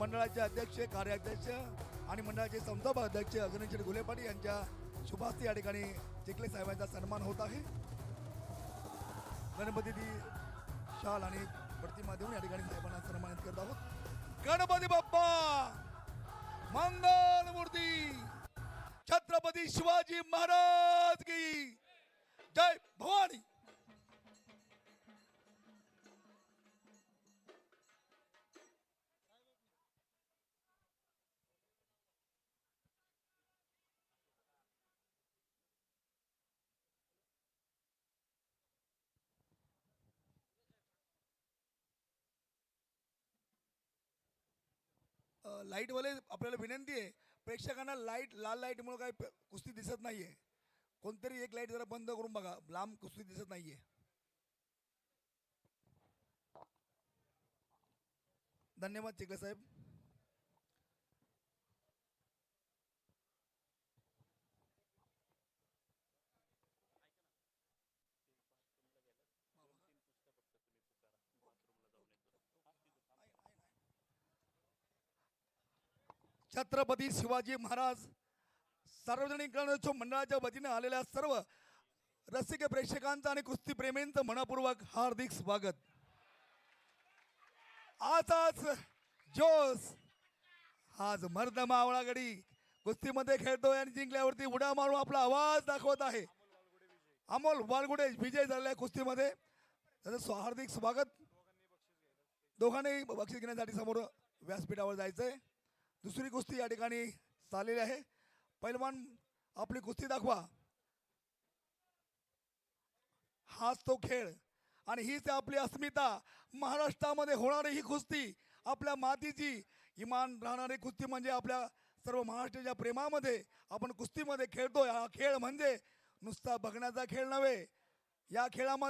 मंडळाचे अध्यक्ष कार्याध्यक्ष आणि मंडळाचे संस्थापक अध्यक्ष गणेश घुले पाटील यांच्या शुभास्ती या ठिकाणी चिखले साहेबांचा सन्मान होत आहे. गणपती दी शाल आणि प्रतिमा देऊन या ठिकाणी साहेबांना सन्मानित करत आहोत. गणपती बाप्पा! मंगल मूर्ती! छत्रपती शिवाजी महाराज की जय भवानी! लाईटवाले आपल्याला विनंती आहे प्रेक्षकांना लाइट लाल लाईटमुळं काय कुस्ती दिसत नाहीये. कोणतरी एक लाइट जरा बंद करून बघा लांब कुस्ती दिसत नाहीये. धन्यवाद चिकले साहेब. छत्रपती शिवाजी महाराज सार्वजनिक गणेशोत्सव मंडळाच्या वतीने आलेल्या सर्व रसिक प्रेक्षकांचं आणि कुस्तीप्रेमींचं मनपूर्वक हार्दिक स्वागत. आज जोस आज मर्द मावळा गडी कुस्तीमध्ये खेळतोय आणि जिंकल्यावरती उड्या मारून आपला आवाज दाखवत आहे. अमोल वालगुडे विजय झालेल्या कुस्तीमध्ये. त्याचं हार्दिक स्वागत. दोघांनी बक्षीस घेण्यासाठी समोर व्यासपीठावर जायचंय. दुसरी कुस्ती या ठिकाणी चाललेली आहे. पैलवान आपली कुस्ती दाखवा. हाच तो खेळ. आणि हीच आपली अस्मिता. महाराष्ट्रामध्ये होणारी ही कुस्ती आपल्या मातीची. इमान राहणारी कुस्ती म्हणजे आपल्या सर्व महाराष्ट्राच्या प्रेमामध्ये आपण कुस्तीमध्ये खेळतोय. हा खेळ म्हणजे नुसता बघण्याचा खेळ नव्हे. या खेळामध्ये